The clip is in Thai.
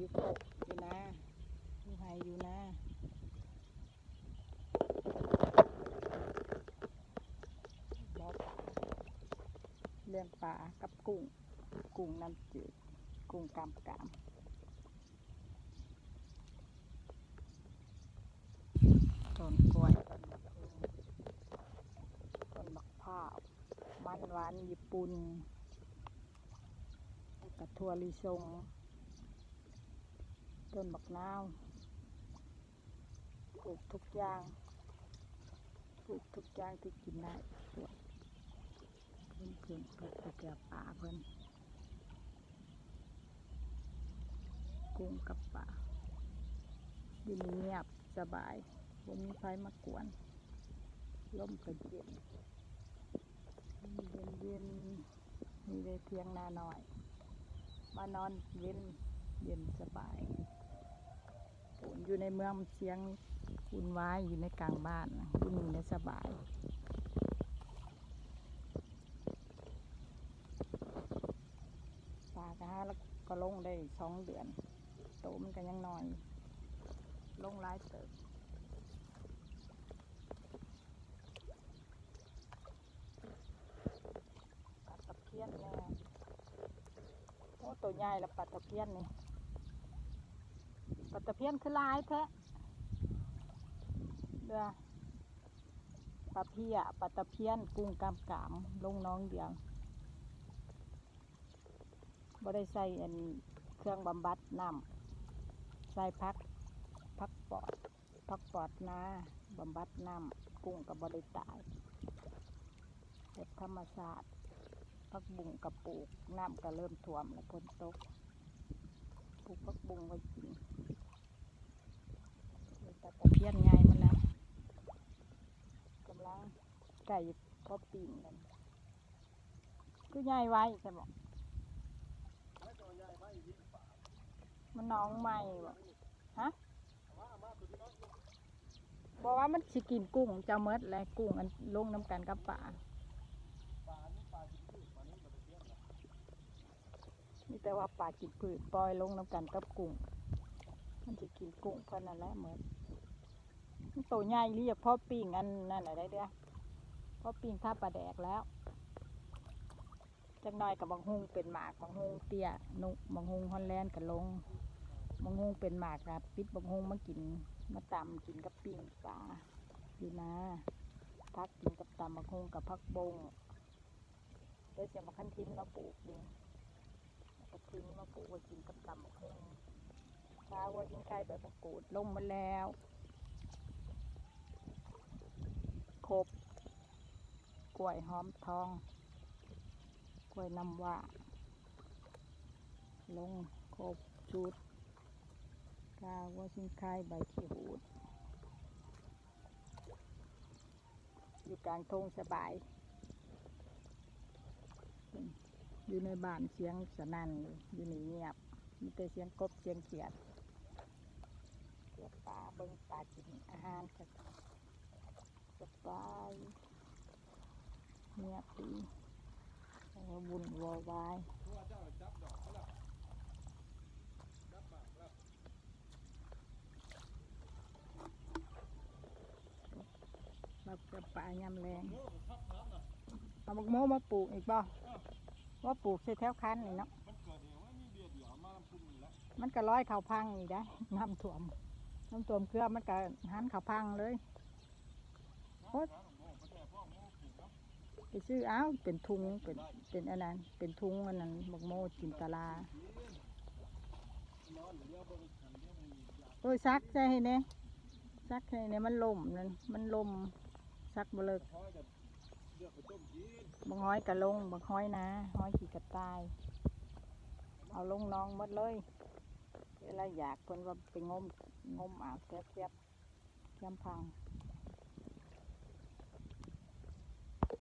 อยู่กบอยู่นะอยู่ไฮอยู่นะบอปลาเลี้ยงปลากับกุ้ง กุ้งน้ำจืด กุ้งกามกามต้นกล้วยต้นมะพร้าวมะพร้าวมันหวานญี่ปุ่นกระทัวลิสง ต้นบักนาวปลูกทุกอย่างปลูกทุกอย่างที่กินได้สวนเพิ่นเพิ่นปลูกแต่แก่ป่าเพิ่นกุ้งกับป่าดินเงียบสบายบ่มีไฟมากวนลมก็เย็นเย็นเย็นมีเลยเพียงนาหน่อย มานอนเย็นเย็นสบาย ปุ่นอยู่ในเมืองมันเสียงคุณวายอยู่ในกลางบ้านน่ะอยู่นี่นสบายปลากระหาแล้วก็ลงได้สองเดือน โตมันก็ยังน้อย ลงหลายเติบปลาตะเพียนแน่โอ้ตัวใหญ่ละปลาตะเพียนนี่ ปลาตะเพียนคือลายแท้เด้อปลาเพียปลาตะเพียนกุ้งกามกามลงน้องเดียวบ่ได้ใส่เครื่องบำบัดน้ำใส่พักพักปอดพักปอดนาบำบัดน้ำกุ้งกับบริตายเห็ดธรรมชาติพักบุงกับปลูกน้ำก็เริ่มท่วมแล้วฝนตกปลูกพักบุงไว้กิน ตะเพียนใหญ่มันแล้วกำลังไก่พอปีนกันก็ใหญ่ไว้ใช่ไหมมันน้องใหม่บ่ฮะบอกว่ามันสิกินกุ้งเจะเมดและกุ้งอันลงน้ำกันกับป่ามีแต่ว่าปลากินพืชปล่อยลงน้ำกันกับกุ้ง มันจะกินกุ้งเพิ่นนั่นแหละเหมือน โตใหญ่เรียกพ่อปิ้งอันนั่นอะไรเด้อพ่อปิ้งท่าปลาแดกแล้วจักหน่อยกับบางฮุงเป็นหมากบางฮุงเตี้ยนุบางฮุงฮอนแลนด์กับลงบางฮุงเป็นหมากครับปิดบางฮุงมากินมาตำกินกับปิ้งปลาอยู่นะพักกินกับตำบางฮุงกับพักบงเดี๋ยวจะมาคั้นทิ้นมาปลูกดิกระทิ้งมาปลูกไว้กินกับตำบักหุ่งเช้าว่ายิงไก่แบบมะกรูดลงมาแล้ว ครบ กล้วยหอมทอง กล้วยน้ำว่าลงครบชุดกาว่าชิงไข่ใบขี้หูด อยู่กลางทงสบาย อยู่ในบ้านเสียงสนั่นอยู่อยู่นี่เงียบ มีแต่เสียงกบเสียงเขียดเขียดปลาเบิ้งปลากินอาหารก็ สบายเงียบดีแล้วบุญวอวายมากับปลายำแรงเอาบักโมมาปลูกอีกบ่ว่าปลูกใส่แถวคันนี่เนาะมันก็ร้อยเขาพังอีกได้น้ำท่วมน้ำท่วมเครือมันก็หันเขาพังเลย โอ๊ยไปซื้อเอาเป็นทุงเป็นเป็นอันนั้นเป็นทุงอันนั้นบักโมจินตลาโอ้ยซักใช่เนี่ยซักใช่เนี่ยมันลมนั่นมันลมซักบ่เลิกบางห้อยกะลงบางห้อยนะห้อยขี่กระตาย เอาลงน้องหมดเลยเวลาอยากเพิ่นว่าไปงมงมอ่าวแคบๆแคมพัง